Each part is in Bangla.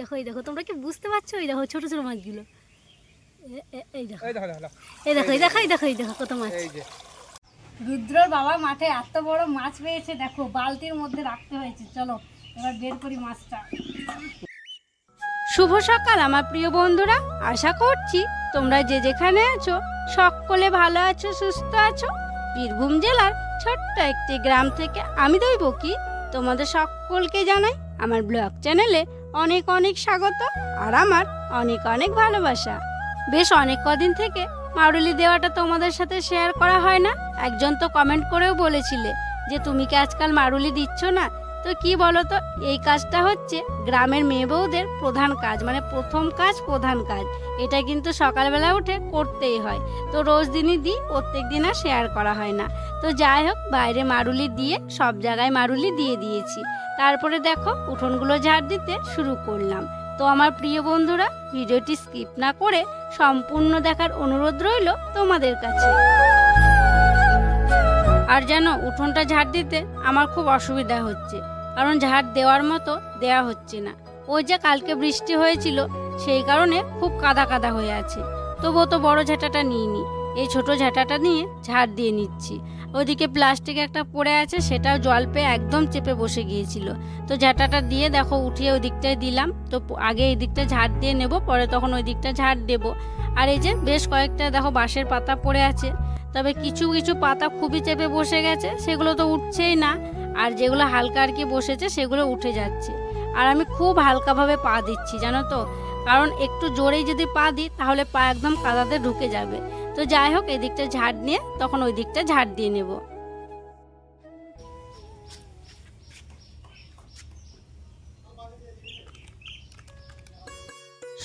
দেখো এই দেখো তোমরা কি বুঝতে পারছ? এই দেখো ছোট ছোট মাছগুলো। এই দেখো। এই দেখো এই দেখো। এই দেখো এই দেখো কত মাছ। রুদ্রর বাবা মাঠে এত বড় মাছ পেয়েছে দেখো বালতির মধ্যে রাখতে হয়েছে। চলো এবার বের করি মাছটা। শুভ সকাল আমার প্রিয় বন্ধুরা। আশা করছি তোমরা যে যেখানে আছো সকলে ভালো আছো সুস্থ আছো। বীরভূম জেলার ছোট্ট একটি গ্রাম থেকে আমি দইব কি তোমাদের সকলকে জানাই আমার ব্লগ চ্যানেলে অনেক অনেক স্বাগত আর আমার অনেক অনেক ভালোবাসা। বেশ অনেক কদিন থেকে মারুলি দেওয়াটা তোমাদের সাথে শেয়ার করা হয় না। একজন তো কমেন্ট করেও বলেছিলে যে তুমি কি আজকাল মারুলি দিচ্ছ না? তো কি বলো তো এই কাজটা হচ্ছে গ্রামের মেয়ে বউদের প্রধান কাজ মানে প্রথম কাজ প্রধান কাজ। এটা কিন্তু সকালবেলা উঠে করতেই হয়। তো রোজ দিনই দিই, প্রত্যেক দিন আর শেয়ার করা হয় না। তো যাই হোক, বাইরে মারুলি দিয়ে, সব জায়গায় মারুলি দিয়ে দিয়েছি। তারপরে দেখো, উঠোনগুলো ঝাড় দিতে শুরু করলাম। তো আমার প্রিয় বন্ধুরা, ভিডিওটি স্কিপ না করে সম্পূর্ণ দেখার অনুরোধ রইল তোমাদের কাছে। আর যেন উঠোনটা ঝাড় দিতে আমার খুব অসুবিধা হচ্ছে, কারণ ঝাড় দেওয়ার মতো দেয়া হচ্ছে না। ওই যে কালকে বৃষ্টি হয়েছিল, সেই কারণে খুব কাদা কাদা হয়ে আছে। তবুও তো বড় ঝাঁটাটা নিইনি, এই ছোট ঝাঁটাটা নিয়ে ঝাড় দিয়ে নিচ্ছি। ওদিকে প্লাস্টিক একটা পড়ে আছে, সেটাও জল পেয়ে একদম চেপে বসে গিয়েছিল। তো ঝাঁটাটা দিয়ে দেখো, উঠিয়ে ওই দিকটায় দিলাম, তো আগে এই দিকটা ঝাড় দিয়ে নেব, পরে তখন ওই দিকটা ঝাড় দেব। আর এই যে বেশ কয়েকটা দেখো বাঁশের পাতা পড়ে আছে তবে কিছু কিছু পাতা খুবই চেপে বসে গেছে, সেগুলো তো উঠছেই না। আর যেগুলো হালকা আর কি বসেছে, সেগুলো উঠে যাচ্ছে। আর আমি খুব হালকাভাবে পা দিচ্ছি, জানো তো? কারণ একটু জোরেই যদি পা দিই, তাহলে পা একদম কাদাতে ঢুকে যাবে। তো যাই হোক এই দিকটা ঝাড় নিয়ে, তখন ওই দিকটা ঝাড় দিয়ে নেব।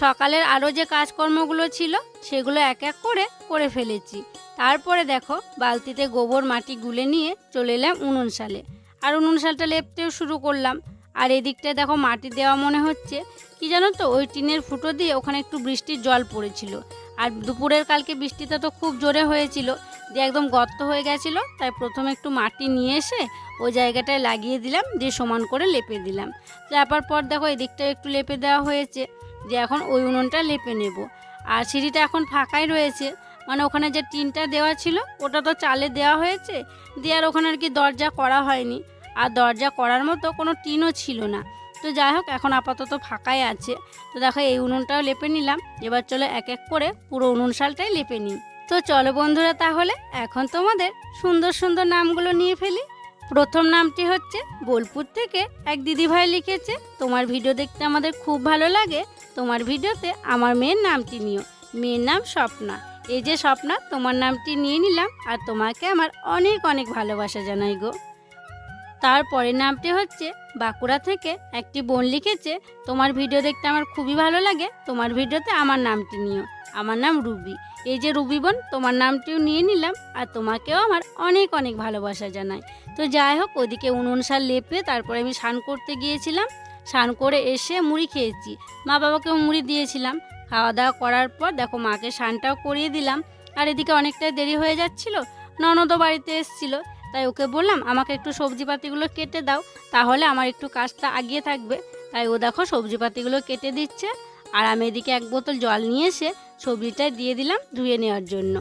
সকালের আরও যে কাজকর্মগুলো ছিল, সেগুলো এক এক করে করে ফেলেছি। তারপরে দেখো, বালতিতে গোবর মাটি গুলে নিয়ে চলে এলাম উনুন সালে আর উনুন সালটা লেপতেও শুরু করলাম। আর এদিকটায় দেখো, মাটি দেওয়া মনে হচ্ছে। কি জানো তো, ওই টিনের ফুটো দিয়ে ওখানে একটু বৃষ্টির জল পড়েছিল। আর দুপুরের কালকে বৃষ্টিটা তো খুব জোরে হয়েছিল। দিয়ে একদম গর্ত হয়ে গেছিল, তাই প্রথমে একটু মাটি নিয়ে এসে ওই জায়গাটায় লাগিয়ে দিলাম, দিয়ে সমান করে লেপে দিলাম। লেপার পর দেখো, এদিকটাও একটু লেপে দেওয়া হয়েছে। যে এখন ওই উনুনটা লেপে নেব। আর সিঁড়িটা এখন ফাঁকাই রয়েছে। মানে ওখানে যে টিনটা দেওয়া ছিল, ওটা তো চালে দেওয়া হয়েছে, দিয়ে আর ওখানে আর কি দরজা করা হয়নি। আর দরজা করার মতো কোনো টিনও ছিল না। তো যাই হোক, এখন আপাতত ফাঁকাই আছে। তো দেখো, এই উনুনটাও লেপে নিলাম। এবার চলো এক এক করে পুরো উনুন শালটাই লেপে নিই। তো চলো বন্ধুরা, তাহলে এখন তোমাদের সুন্দর সুন্দর নামগুলো নিয়ে ফেলি। প্রথম নামটি হচ্ছে বোলপুর থেকে এক দিদিভাই লিখেছে, তোমার ভিডিও দেখতে আমাদের খুব ভালো লাগে। তোমার ভিডিওতে আমার মেয়ের নামটি নিও। মেয়ের নাম স্বপ্না। এই যে স্বপ্না, তোমার নামটি নিয়ে নিলাম আর তোমাকে আমার অনেক অনেক ভালোবাসা জানাই গো। তারপরের নামটি হচ্ছে বাঁকুড়া থেকে একটি বোন লিখেছে, তোমার ভিডিও দেখতে আমার খুবই ভালো লাগে, তোমার ভিডিওতে আমার নামটি নিও। আমার নাম রুবি। এই যে রুবি বোন, তোমার নামটিও নিয়ে নিলাম আর তোমাকেও আমার অনেক অনেক ভালোবাসা জানাই। তো যাই হোক, ওদিকে উনুন সার লেপে তারপরে আমি স্নান করতে গিয়েছিলাম। স্নান করে এসে মুড়ি খেয়েছি। মা বাবাকেও মুড়ি দিয়েছিলাম। খাওয়া দাওয়া করার পর দেখো মাকে স্নানটাও করিয়ে দিলাম। আর এদিকে অনেকটাই দেরি হয়ে যাচ্ছিল ননদও বাড়িতে এসেছিল। তাই ওকে বললাম, আমাকে একটু সবজিপাতিগুলো কেটে দাও, তাহলে আমার একটু কাজটা আগিয়ে থাকবে। তাই ও দেখো সবজিপাতিগুলো কেটে দিচ্ছে। আর আমি এদিকে এক বোতল জল নিয়ে এসে সবজিটায় দিয়ে দিলাম ধুয়ে নেওয়ার জন্য।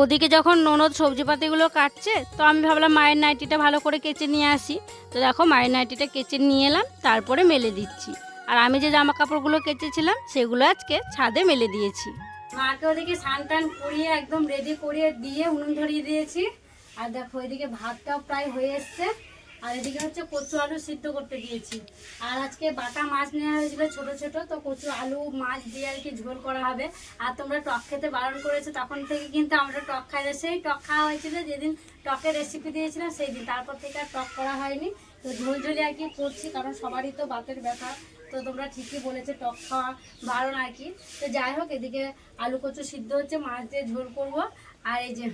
ওদিকে যখন ননদ সবজিপাতিগুলো কাটছে, তো আমি ভাবলাম মায়ের নাইটিটা ভালো করে কেচে নিয়ে আসি। তো দেখো মায়ের নাইটিটা কেচে নিয়ে এলাম, তারপরে মেলে দিচ্ছি। আর আমি যে জামা কাপড়গুলো কেচেছিলাম, সেগুলো আজকে ছাদে মেলে দিয়েছি। মাকে ওদিকে স্নান টান করিয়ে একদম রেডি করিয়ে দিয়ে উনুন ধরিয়ে দিয়েছি। আর দেখো, এদিকে ভাতটাও প্রায় হয়ে এসছে। আর এদিকে হচ্ছে কচু আলু সিদ্ধ করতে দিয়েছি। আর আজকে বাটা মাছ নেওয়া হয়েছিল ছোট ছোট, তো কচু আলু, মাছ দিয়ে আর কি ঝোল করা হবে। আর তোমরা টক খেতে বারণ করেছ, তখন থেকে কিন্তু আমরা টক খাই সেই টক খাওয়া হয়েছিল, যেদিন টকের রেসিপি দিয়েছিলাম, সেই দিন। তারপর থেকে আর টক করা হয়নি। তো ঝোল ঝোলি আর কি করছি, কারণ সবারই তো বাতের ব্যথা। তো তোমরা ঠিকই বলেছ, টক খাওয়া বারণ আর কি। তো যাই হোক, এদিকে আলু কচু সিদ্ধ হচ্ছে, মাছ দিয়ে ঝোল করব। আর এই যে,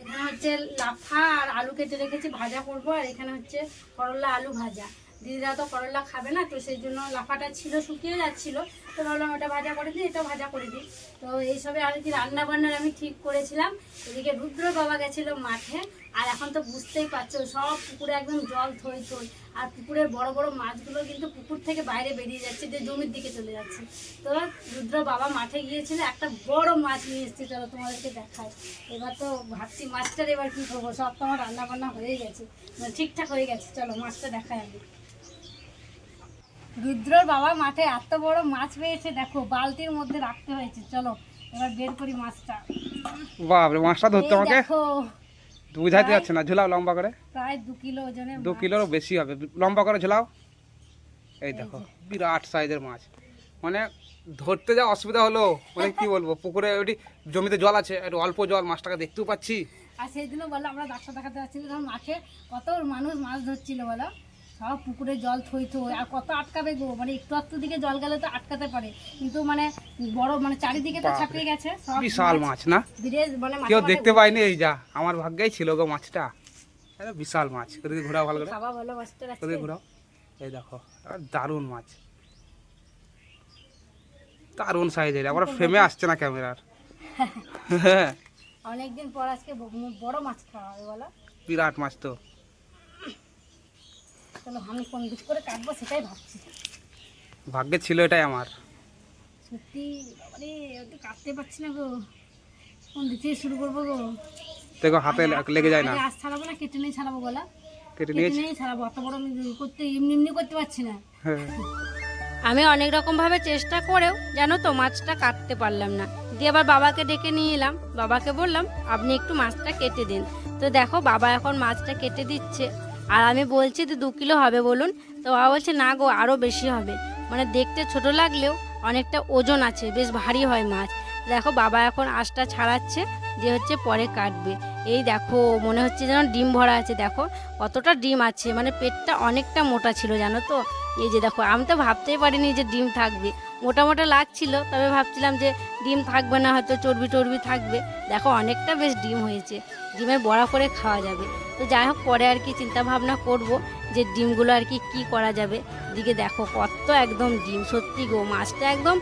এখানে হচ্ছে লাফা আর আলু কেটে রেখেছি, ভাজা করব। আর এখানে হচ্ছে করলা আলু ভাজা। দিদিরা তো করলা খাবে না, তো সেই জন্য লাফাটা ছিল, শুকিয়ে যাচ্ছিল। তো ভাবলাম ওটা ভাজা করে দিই, এটা ভাজা করে দিই। তো এইসবে আর কি রান্না বান্নার আমি ঠিক করেছিলাম। এদিকে রুদ্র বাবা গেছিল মাঠে আর এখন তো বুঝতেই পারছ সব পুকুরে একদম জল থই থই। আর পুকুরের বড় বড় মাছগুলো কিন্তু পুকুর থেকে বাইরে বেরিয়ে যাচ্ছে যে জমির দিকে চলে যাচ্ছে। তো রুদ্র বাবা মাঠে গিয়েছিল একটা বড় মাছ নিয়ে এসেছে চলো তোমাদেরকে দেখায় এবার তো ভাবছি মাছটার এবার কী করব সব তো আমার রান্না বান্না হয়ে গেছে। মানে ঠিকঠাক হয়ে গেছে চলো মাছটা দেখায় আমি। রুদ্রর বাবা মাঠে এত বড় মাছ পেয়েছে দেখো বালতির মধ্যে রাখতে হয়েছে চলো এবার বের করি মাছটা। বাপরে মাছটা ধরতে আমাকে? দেখো বুঝাইতে যাচ্ছে না ঝুলাও লম্বা করে। প্রায় দু কিলো ওজনের দু। কিলোরও বেশি হবে। লম্বা করে ঝুলাও। এই দেখো বিরাট সাইজের মাছ। মানে ধরতে যা অসুবিধা হলো মানে কি বলব পুকুরে ওটি জমিতে জল আছে একটু অল্প জল মাছটাকে দেখতেও পাচ্ছি। আর সেই দিনও বলো আমরা ডাক্তার দেখাতে যাচ্ছিলাম তখন মাঠে কত মানুষ মাছ ধরছিল বলো? সব পুকুরে জল থই থই আর কত আটকাবে গো? মানে একটু একটু দিকে জল গেলে তো আটকাতে পারে। কিন্তু মানে বড় মানে চারিদিকে তো। ছাপিয়ে গেছে সব বিশাল মাছ না? মানে কেউ দেখতে পাইনি এই যা আমার ভাগ্যেই ছিল গো মাছটা। আরে বিশাল মাছ ওদিকে ঘোরাও ভালো করে। খাওয়া ভালো মাছটা ওদিকে ঘোরাও। এই দেখো আর দারুণ মাছ। দারুণ সাইজের আবার ফ্রেমে আসছে না ক্যামেরার অনেকদিন পর আজকে বড় মাছ খাওয়া হবে বলো। বিরাট মাছ তো। চলো আমি কোন দিক করে কাটবো সেটাই ভাবছি। ভাগ্যে ছিল এটাই আমার। সত্যি বাবারে ওটা কাটতে পারছি না গো। কোন দিক থেকে শুরু করব গো? দেখো হাতে লেগে যায় না। আজ ছাড়াবো না কেটে নিয়ে ছাড়াবো বলা কেটে নিয়ে ছাড়াবো অত বড় আমি করতে এমনি এমনি করতে পারছি না। হ্যাঁ। আমি অনেক রকমভাবে চেষ্টা করেও জানো তো মাছটা কাটতে পারলাম না। দিয়ে আবার বাবাকে ডেকে নিয়ে এলাম। বাবাকে বললাম আপনি একটু মাছটা কেটে দিন। তো দেখো বাবা এখন মাছটা কেটে দিচ্ছে। আর আমি বলছি যে দু কিলো হবে বলুন। তো বাবা বলছে, না গো আরও বেশি হবে। মানে দেখতে ছোট লাগলেও অনেকটা ওজন আছে, বেশ ভারী হয় মাছ। দেখো, বাবা এখন আঁশটা ছাড়াচ্ছে যে হচ্ছে পরে কাটবে। এই দেখো, মনে হচ্ছে যেন ডিম ভরা আছে। দেখো, কতটা ডিম আছে মানে পেটটা অনেকটা মোটা ছিল, জানো তো? এই যে দেখো, আমি তো ভাবতেই পারিনি যে ডিম থাকবে। মোটা মোটা লাগছিল, তবে ভাবছিলাম যে ডিম থাকবে না, হয়তো চর্বি টর্বি থাকবে। দেখো, অনেকটা বেশ ডিম হয়েছে। ডিমের বড়া করে খাওয়া যাবে। তো যাই হোক, পরে আর কি চিন্তা ভাবনা করব যে ডিমগুলো আর কি কি করা যাবে। দিকে দেখো, কত একদম ডিম, সত্যি গো, মাছটা একদম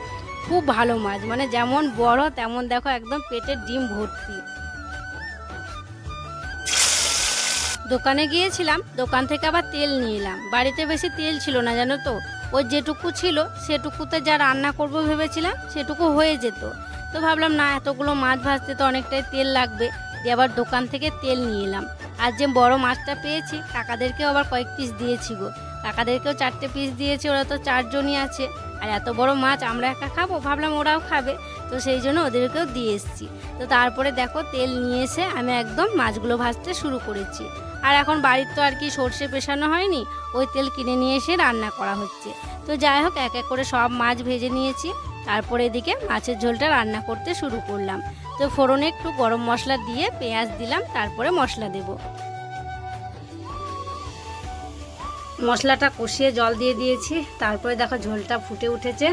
খুব ভালো মাছ। মানে যেমন বড়, তেমন দেখো একদম পেটের ডিম ভর্তি। দোকানে গিয়েছিলাম, দোকান থেকে আবার তেল নিয়ে এলাম। বাড়িতে বেশি তেল ছিল না, জানো তো? ওই যেটুকু ছিল, সেটুকুতে যা রান্না করব ভেবেছিলাম, সেটুকু হয়ে যেত। তো ভাবলাম, না, এতগুলো মাছ ভাজতে তো অনেকটাই তেল লাগবে। দিয়ে আবার দোকান থেকে তেল নিয়ে এলাম। আর যে বড় মাছটা পেয়েছি, কাকাদেরকেও আবার কয়েক পিস দিয়েছি গো। কাকাদেরকেও চারটে পিস দিয়েছি, ওরা তো চারজনই আছে। আর এত বড় মাছ আমরা একা খাব? ভাবলাম ওরাও খাবে। তো সেই জন্য ওদেরকেও দিয়ে এসেছি। তো তারপরে দেখো তেল নিয়ে এসে আমি একদম মাছগুলো ভাজতে শুরু করেছি। আর এখন বাড়ির তো আর কি সর্ষে পেশানো হয়নি, ওই তেল কিনে নিয়ে এসে রান্না করা হচ্ছে। তো যাই হোক, এক এক করে সব মাছ ভেজে নিয়েছি। তারপরে এদিকে মাছের ঝোলটা রান্না করতে শুরু করলাম। তো ফোড়নে একটু গরম মশলা দিয়ে পেঁয়াজ দিলাম, তারপরে মশলা দেব। মশলাটা কষিয়ে জল দিয়ে দিয়েছি, তারপরে দেখো ঝোলটা ফুটে উঠেছে।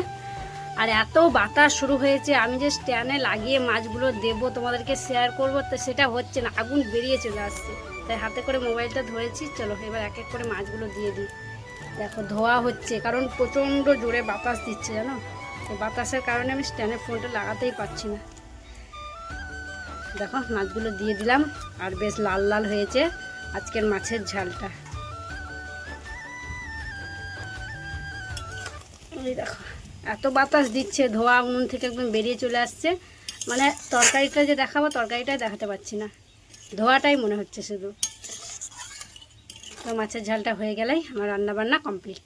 আর এত বাতাস শুরু হয়েছে, আমি যে স্ট্যান্ডে লাগিয়ে মাছগুলো দেবো, তোমাদেরকে শেয়ার করব, তো সেটা হচ্ছে না, আগুন বেরিয়ে চলে আসছে। তাই হাতে করে মোবাইলটা ধরেছি, চলো এবার এক এক করে মাছগুলো দিয়ে দিই। দেখো ধোয়া হচ্ছে, কারণ প্রচণ্ড জোরে বাতাস দিচ্ছে, জানো? এই বাতাসের কারণে আমি স্ট্যান্ডে ফোনটা লাগাতেই পারছি না। দেখো, মাছগুলো দিয়ে দিলাম আর বেশ লাল লাল হয়েছে আজকের মাছের ঝালটা। দেখো, এত বাতাস দিচ্ছে, ধোয়া উনুন থেকে একদম বেরিয়ে চলে আসছে। মানে তরকারিটা যে দেখাবো, তরকারিটাই দেখাতে পাচ্ছি না। ধোয়াটাই মনে হচ্ছে শুধু। তো মাছের ঝালটা হয়ে গেলেই আমার রান্নাবান্না কমপ্লিট।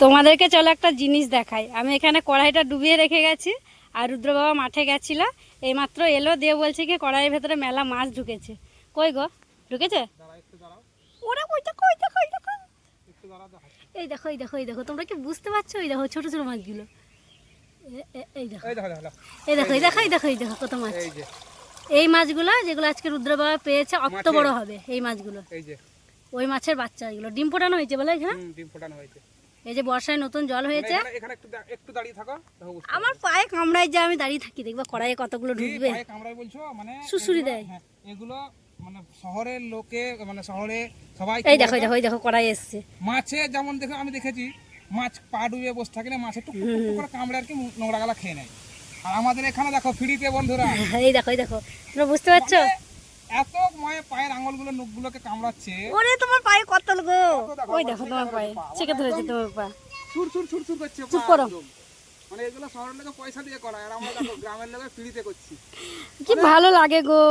তোমাদেরকে চলো একটা জিনিস দেখাই। আমি এখানে কড়াইটা ডুবিয়ে রেখে গেছি। আর রুদ্র বাবা মাঠে গেছিল এইমাত্র এলো দিয়ে বলছে কি কড়াইয়ের ভেতরে মেলা মাছ ঢুকেছে। কই গো? ঢুকেছে? ওরা কই দেখো ওই দেখো দেখো। এই দেখো এই দেখো এই দেখো তোমরা কি বুঝতে পারছ? এই দেখো ছোট ছোট মাছগুলো। এই দেখো। এই দেখো দেখো এই দেখো এই দেখো এই দেখো কত মাছ। এই মাছগুলো যেগুলো আজকে রুদ্র বাবা পেয়েছে অত বড় হবে এই মাছগুলো। ওই মাছের বাচ্চা এগুলো। ডিম ফোটানো হয়েছে বলে এখানে? ডিম ফোটানো হয়েছে। এই যে বর্ষায় নতুন জল হয়েছে। এখানে- একটু একটু দাঁড়িয়ে থাকো আমার পায়ে কামড়ায় যে আমি দাঁড়িয়ে থাকি দেখবা কড়াইয়ে কতগুলো ঢুকবে। পায়ে কামড়ায় বলছো মানে সুড়সুড়ি দেয়। হ্যাঁ, এগুলো মানে শহরের লোকে মানে শহরে সবাই এই দেখো দেখো দেখো কড়াই এসছে। মাছে যেমন দেখো আমি দেখেছি মাছ পা ডুবে বসে থাকে না মাছে টুক টুক টুক করে কামড়ে আর কি নোংরা গালা খেয়ে নেয়। আর আমাদের এখানে দেখো ফ্রিতে বন্ধুরা। এই দেখো এই দেখো তোমরা বুঝতে পারছ? এত মায়ের পায়ের আঙুলগুলো নখগুলোকে কামড়াচ্ছে। ওরে তোমার পায়ে কত গো? ওই দেখো তোমার পায়ে। চেকে ধরেছে তোমার পা। ছুট ছুট ছুট ছুট করছে চুপ করো। মানে এগুলো শহরের লোকে পয়সা দিয়ে করায় আর আমরা দেখো গ্রামের লোকে ফ্রিতে করছি। কি ভালো লাগে গো।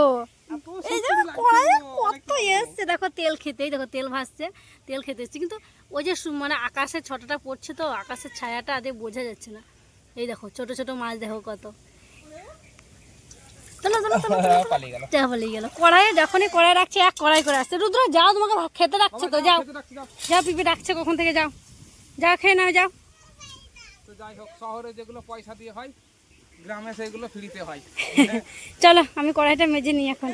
এই যে কড়াইয়ে কত এসছে দেখো তেল খেতে এই দেখো তেল ভাসছে তেল খেতে এসছে। কিন্তু ওই যে মানে আকাশের ছটাটা পড়ছে তো আকাশের ছায়াটা আদে বোঝা যাচ্ছে না। এই দেখো ছোট ছোট মাছ দেখো কত। চলো চলো চলো পালিয়ে গেল। যা বলে গেল। কড়াইয়ে যখনই কড়াই রাখছে এক কড়াই করে আসছে। রুদ্র যাও তোমাকে খেতে রাখছে তো যাও। পিপি ডাকছে কখন থেকে যাও। যাও খেয়ে নাও যাও। তো যাই হোক শহরে যেগুলো পয়সা দিয়ে হয় গ্রামে সেগুলো ফ্রিতে হয়। চলো আমি কড়াইটা মেজে নিই এখন।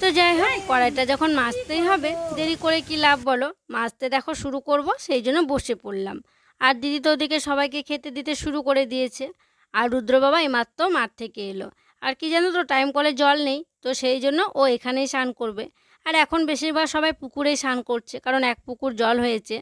তো যাই হোক কড়াইটা যখন মাজতেই হবে দেরি করে কি লাভ বলো? মাজতে দেখো শুরু করব সেই জন্য বসে পড়লাম। আর দিদি তো ওদিকে সবাইকে খেতে দিতে শুরু করে দিয়েছে। আর রুদ্র বাবা এইমাত্র মাঠ থেকে এলো। আর কি জানো তো টাইম কলে জল নেই, তো সেই জন্য ও এখানেই স্নান করবে। আর এখন বেশিরভাগ সবাই পুকুরেই স্নান করছে, কারণ এক পুকুর জল হয়েছে।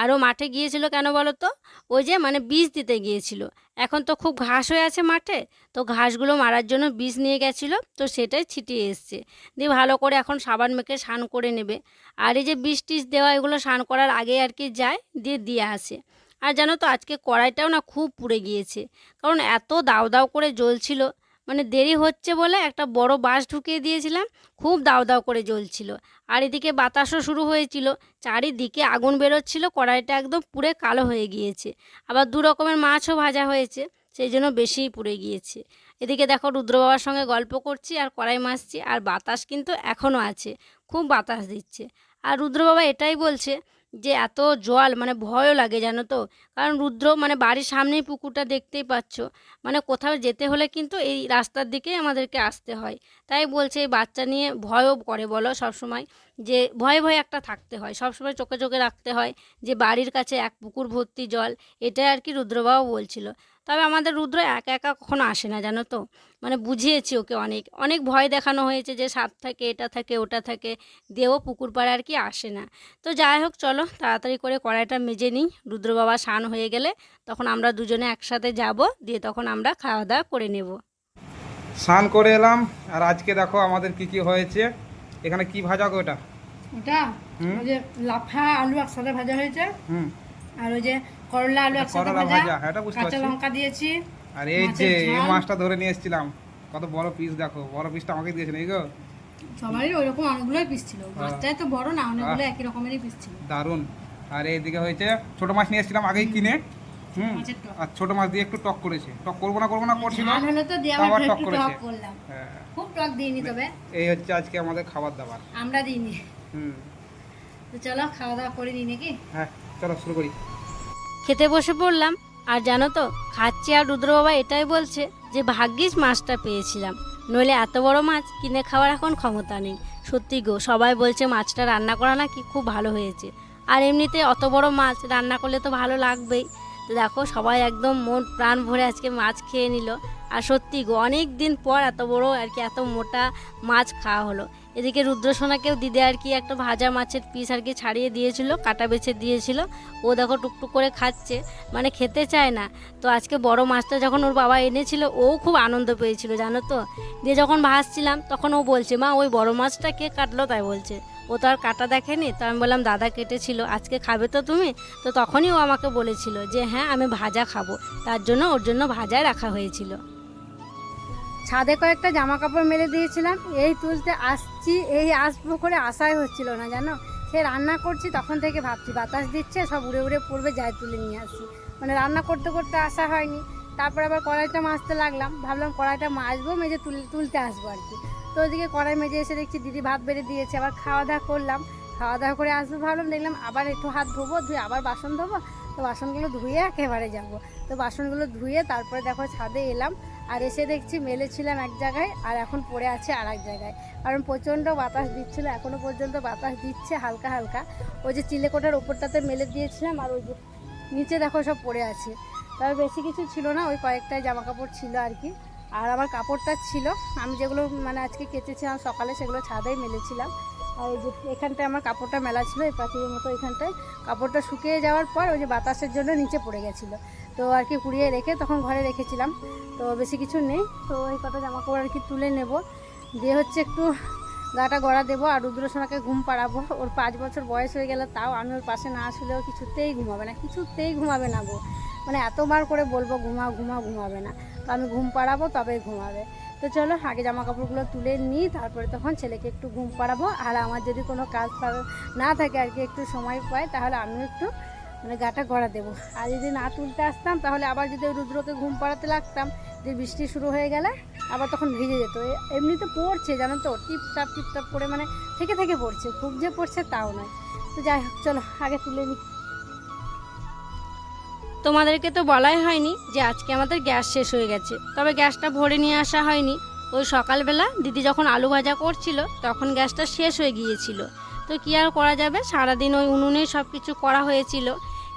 আর ও মাঠে গিয়েছিল কেন বলো তো? ওই যে মানে বীজ দিতে গিয়েছিল। এখন তো খুব ঘাস হয়ে আছে মাঠে, তো ঘাসগুলো মারার জন্য বীজ নিয়ে গেছিল, তো সেটাই ছিটিয়ে এসছে। দিয়ে ভালো করে এখন সাবান মেখে স্নান করে নেবে। আর এই যে বীজ টিজ দেওয়া, এগুলো স্নান করার আগে আর কি যায়, দিয়ে দিয়ে আসে। আর জানো তো, আজকে কড়াইটাও না খুব পুড়ে গিয়েছে, কারণ এত দাও দাও করে জ্বলছিল মানে দেরি হচ্ছে বলে একটা বড় বাঁশ ঢুকিয়ে দিয়েছিলাম, খুব দাও দাও করে জ্বলছিল। আর এদিকে বাতাসও শুরু হয়েছিল, চারিদিকে আগুন বেরোচ্ছিল, কড়াইটা একদম পুড়ে কালো হয়ে গিয়েছে। আবার দু রকমের মাছও ভাজা হয়েছে, সেই জন্য বেশিই পুড়ে গিয়েছে। এদিকে দেখো রুদ্র বাবার সঙ্গে গল্প করছি আর কড়াই মাছছি, আর বাতাস কিন্তু এখনও আছে, খুব বাতাস দিচ্ছে। আর রুদ্র বাবা এটাই বলছে যে এত জল মানে ভয়ও লাগে জানো তো? কারণ রুদ্র মানে বাড়ির সামনেই পুকুরটা দেখতেই পাচ্ছ। মানে কোথাও যেতে হলে কিন্তু এই রাস্তার দিকেই আমাদেরকে আসতে হয়। তাই বলছে এই বাচ্চা নিয়ে ভয়ও করে বলো সবসময়, যে ভয়ে ভয়ে একটা থাকতে হয়। সবসময় চোখে চোখে রাখতে হয় যে বাড়ির কাছে এক পুকুর ভর্তি জল। এটাই আর কি রুদ্রবাবু বলছিল। তবে আমাদের রুদ্র একা একা কখনো আসে না জানো তো? মানে বুঝিয়েছি ওকে অনেক। অনেক ভয় দেখানো হয়েছে যে সাপ থাকে এটা থাকে ওটা থাকে দিয়েও পুকুর পাড়ে আর কি আসে না। তো যাই হোক চলো তাড়াতাড়ি করে কড়াইটা মেজে নিই। রুদ্র বাবা স্নান হয়ে গেলে তখন আমরা দুজনে একসাথে যাব দিয়ে তখন আমরা খাওয়া দাওয়া করে নেব। স্নান করে এলাম আর আজকে দেখো আমাদের কি কি হয়েছে। এখানে কি ভাজা গো এটা? ওটা ওই যে লাফা আলু একসাথে ভাজা হয়েছে। হুম। আর ওই যে করলা আলু একসাথে ভাজা হ্যাঁ, এটা বুঝতে কাঁচা। লঙ্কা দিয়েছি আর এই যে এই মাছটা ধরে নিয়ে এসেছিলাম কত বড় পিস দেখো বড় পিসটা আমাকে দিয়েছেন এই গো? সবারই ওইরকম অনেকগুলোই পিস ছিল। হ্যাঁ। মাছটাই তো বড় না অনেকগুলো একই রকমেরই পিস ছিল। দারুণ। আর এইদিকে হয়েছে ছোট মাছ নিয়ে এসেছিলাম আগেই কিনে হুম আর ছোট মাছ দিয়ে একটু টক করেছে। টক করব না করব না করছিল ঝাল হলে তো দিয়ে আবার আবার টক করেছে। টক করলাম। হ্যাঁ। খুব টক দিইনি তবে। এই হচ্ছে আজকে আমাদের খাবার দাবার। আমরা দিইনি। হুম। তো চলো খাওয়া দাওয়া করে নিই নাকি? হ্যাঁ চলো শুরু করি। খেতে বসে পড়লাম, আর জানো তো, খাচ্ছি আর রুদ্র বাবা এটাই বলছে যে ভাগ্যিস মাছটা পেয়েছিলাম। নইলে এত বড় মাছ কিনে খাওয়ার এখন ক্ষমতা নেই। সত্যি গো, সবাই বলছে মাছটা রান্না করা নাকি খুব ভালো হয়েছে। আর এমনিতে অত বড় মাছ রান্না করলে তো ভালো লাগবেই। তো দেখো, সবাই একদম মন প্রাণ ভরে আজকে মাছ খেয়ে নিল। আর সত্যি গো অনেক দিন পর এত বড় আর কি এত মোটা মাছ খাওয়া হলো। এদিকে রুদ্রসোনাকেও দিদি আর কি একটা ভাজা মাছের পিস আর কি ছাড়িয়ে দিয়েছিল, কাটা বেছে দিয়েছিল। ও দেখো টুকটুক করে খাচ্ছে মানে খেতে চায় না। তো আজকে বড় মাছটা যখন ওর বাবা এনেছিল, ও খুব আনন্দ পেয়েছিল, জানো তো? দিয়ে যখন ভাসছিলাম তখন ও বলছে, মা, ওই বড় মাছটা কে কাটলো? তাই বলছে। ও তো আর কাটা দেখেনি, তো আমি বললাম, দাদা কেটেছিল, আজকে খাবে তো তুমি? তো তখনই ও আমাকে বলেছিল যে হ্যাঁ আমি ভাজা খাব। তার জন্য ওর জন্য ভাজায় রাখা হয়েছিল। ছাদে কয়েকটা জামা কাপড় মেলে দিয়েছিলাম। এই তুলতে আসছি, এই আসব করে আশাই হচ্ছিল না, জানো? সে রান্না করছি, তখন থেকে ভাবছি, বাতাস দিচ্ছে, সব উড়ে উড়ে পড়বে, যাই তুলে নিয়ে আসি। মানে রান্না করতে করতে আসা হয়নি। তারপর আবার কড়াইটা মাজতে লাগলাম। ভাবলাম কড়াইটা মাজবো মেজে তুল, তুলতে আসব আর কি। তো ওদিকে কড়াই মেজে এসে দেখছি দিদি ভাত বেড়ে দিয়েছে, আবার খাওয়া দাওয়া করলাম। খাওয়া দাওয়া করে আসব ভাবলাম, দেখলাম আবার একটু হাত ধোবো, ধুয়ে আবার বাসন ধোবো। তো বাসনগুলো ধুয়ে একেবারে যাব। তো বাসনগুলো ধুয়ে তারপরে দেখো ছাদে এলাম। আর এসে দেখছি মেলেছিলাম এক জায়গায়, আর এখন পড়ে আছে আর এক জায়গায়। কারণ প্রচণ্ড বাতাস দিচ্ছিল এখনও পর্যন্ত বাতাস দিচ্ছে হালকা হালকা। ওই যে চিলেকোটার ওপরটাতে মেলে দিয়েছিলাম, আর ওই যে নিচে দেখো সব পড়ে আছে। তবে বেশি কিছু ছিল না, ওই কয়েকটাই জামা কাপড় ছিল আর কি। আর আমার কাপড়টা ছিল, আমি যেগুলো মানে আজকে কেচেছিলাম সকালে, সেগুলো ছাদেই মেলেছিলাম। আর ওই যে এখানটায় আমার কাপড়টা মেলা ছিল, এই পাখির মতো এখানটায়। কাপড়টা শুকিয়ে যাওয়ার পর ওই যে বাতাসের জন্য নিচে পড়ে গেছিল। তো আর কি কুড়িয়ে রেখে তখন ঘরে রেখেছিলাম। তো বেশি কিছু নেই। তো এই কটা জামা কাপড় আর কি তুলে নেব। দিয়ে হচ্ছে একটু গাটা গড়া দেবো আর রুদ্রসোনাকে ঘুম পাড়াবো। ওর পাঁচ বছর বয়স হয়ে গেলে তাও আমি ওর পাশে না আসলেও কিছুতেই ঘুমাবে না, কিছুতেই ঘুমাবে না গো। মানে এতবার করে বলব ঘুমা ঘুমা ঘুমাবে না। তো আমি ঘুম পাড়াবো, তবেই ঘুমাবে। তো চলো, আগে জামা কাপড়গুলো তুলে নিই তারপরে তখন ছেলেকে একটু ঘুম পাড়াবো। আর আমার যদি কোনো কাজ না থাকে আর কি, একটু সময় পাই, তাহলে আমিও একটু মানে গাটা গড়া দেবো। আর যদি না তুলতে আসতাম, তাহলে আবার যদি রুদ্রকে ঘুম পাড়াতে লাগতাম, যে বৃষ্টি শুরু হয়ে গেলে আবার তখন ভিজে যেত। এ- এমনিতে পড়ছে, জানো তো, টিপটাপ টিপটাপ করে মানে থেকে থেকে পড়ছে। খুব যে পড়ছে তাও নয়। তো যাই হোক, চলো আগে তুলে নিই তোমাদেরকে তো বলাই হয়নি যে আজকে আমাদের গ্যাস শেষ হয়ে গেছে। তবে গ্যাসটা ভরে নিয়ে আসা হয়নি। ওই সকালবেলা দিদি যখন আলু ভাজা করছিল, তখন গ্যাসটা শেষ হয়ে গিয়েছিল। তো কী আর করা যাবে? সারাদিন ওই উনুনে সব কিছু করা হয়েছিল।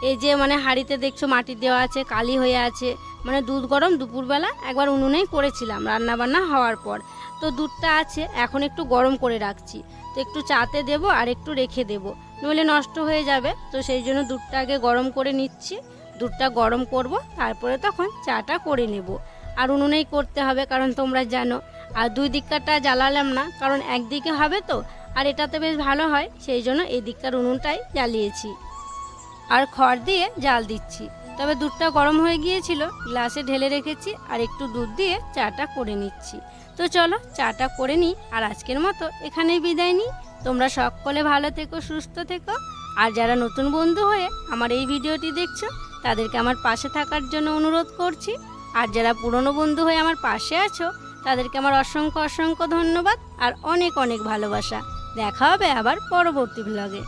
এই যে মানে হাঁড়িতে দেখছ মাটি দেওয়া আছে, কালি হয়ে আছে। মানে দুধ গরম দুপুরবেলা একবার উনুনেই করেছিলাম রান্না বান্না হওয়ার পর। তো দুধটা আছে, এখন একটু গরম করে রাখছি। তো একটু চাতে দেব আর একটু রেখে দেব। নইলে নষ্ট হয়ে যাবে, তো সেই জন্য দুধটা আগে গরম করে নিচ্ছি। দুধটা গরম করব, তারপরে তখন চাটা করে নেব। আর উনুনেই করতে হবে, কারণ তোমরা জানো। আর দুই দিককারটা জ্বালালাম না, কারণ একদিকে হবে তো, আর এটাতে বেশ ভালো হয়, সেই জন্য এই দিককার উনুনটাই জ্বালিয়েছি। আর খড় দিয়ে জাল দিচ্ছি। তবে দুধটা গরম হয়ে গিয়েছিল, গ্লাসে ঢেলে রেখেছি আর একটু দুধ দিয়ে চাটা করে নিচ্ছি। তো চলো, চাটা করে নিই আর আজকের মতো এখানেই বিদায় নিই। তোমরা সকলে ভালো থেকো, সুস্থ থেকো। আর যারা নতুন বন্ধু হয়ে আমার এই ভিডিওটি দেখছ, তাদেরকে আমার পাশে থাকার জন্য অনুরোধ করছি। আর যারা পুরনো বন্ধু হয়ে আমার পাশে আছো, তাদেরকে আমার অসংখ্য অসংখ্য ধন্যবাদ আর অনেক অনেক ভালোবাসা। দেখা হবে আবার পরবর্তী ব্লগে